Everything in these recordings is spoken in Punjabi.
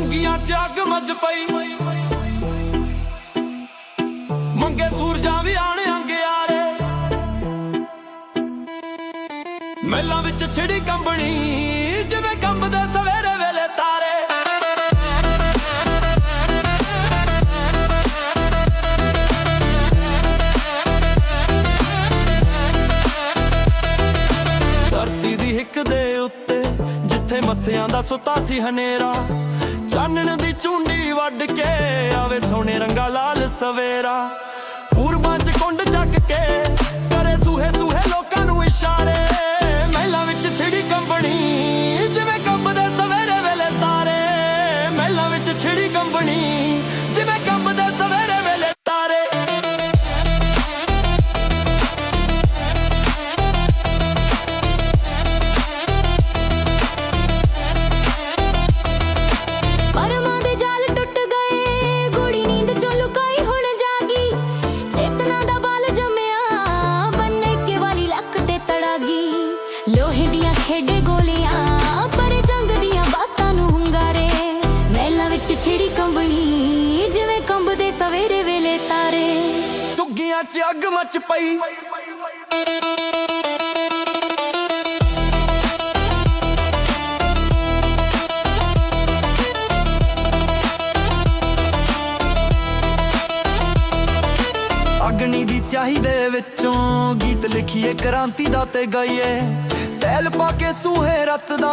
ਡੁੰਗੀਆਂ ਚ ਅੱਗ ਪਈ। ਮੰਗੇ ਸੂਰਜਾਂ ਵੀ ਆਣ ਅੰਗਿਆਰੇ। ਮਹਿਲਾਂ ਵਿੱਚ ਛਿੜੀ ਕੰਬਣੀ, ਜਿਵੇਂ ਕੰਬਦੇ ਸਵੇਰੇ ਵੇਲੇ ਤਾਰੇ। ਧਰਤੀ ਦੀ ਹਿੱਕ ਦੇ ਉੱਤੇ, ਜਿੱਥੇ ਮੱਸਿਆਂ ਦਾ ਸੁੱਤਾ ਸੀ ਹਨੇਰਾ ਚੁੰਡੀ ਕੇ ਆਵੇ ਸੋਨੇ ਰੰਗਾ ਲਾਲ ਸਵੇਰਾ। ਪੂਰਬਾਂ ਚ ਕੁੰਡ ਚੱਕ ਕੇ ਕਰੇ ਸੂਹੇ ਸੂਹੇ ਲੋਕਾਂ ਖੇਡੇ ਗੋਲੀਆਂ, ਪਰ ਜੰਗ ਦੀਆਂ ਬਾਤਾਂ ਨੂੰ ਹੁੰਗਾਰੇ। ਮਹਿਲਾਂ ਵਿੱਚ ਛਿੜੀ ਕੰਬਣੀ, ਜਿਵੇਂ ਕੰਬਦੇ ਸਵੇਰੇ ਵੇਲੇ ਤਾਰੇ। ਝੁੱਗੀਆਂ 'ਚ ਅੱਗ ਮਚ ਪਈ। ਅਗਨੀ ਦੀ ਸਿਆਹੀ ਦੇ ਵਿੱਚੋਂ ਗੀਤ ਲਿਖੀਏ, ਕ੍ਰਾਂਤੀ ਦਾ ਤੇ ਗਾਈਏ। ਤੈਲ ਪਾ ਕੇ ਸੂਹੇ ਰਤ ਦਾ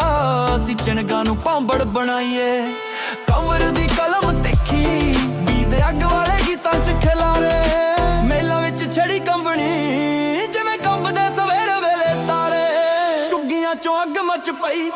ਅਸੀਂ ਚਿਣਗਾ ਨੂੰ ਪਾਂਬੜ ਬਣਾਈਏ। ਕੰਵਰ ਦੀ ਕਲਮ ਤਿੱਖੀ, ਬੀਜ਼ੇ ਅੱਗ ਵਾਲੇ ਗੀਤਾਂ 'ਚ ਖਿਲਾਰੇ। ਮੇਲਾ ਵਿੱਚ ਛੜੀ ਕੰਬਣੀ, ਜਿਵੇਂ ਕੰਬਦੇ ਸਵੇਰੇ ਵੇਲੇ ਤਾਰੇ। ਚੁੱਗੀਆਂ 'ਚੋਂ ਅੱਗ ਮਚ ਪਈ।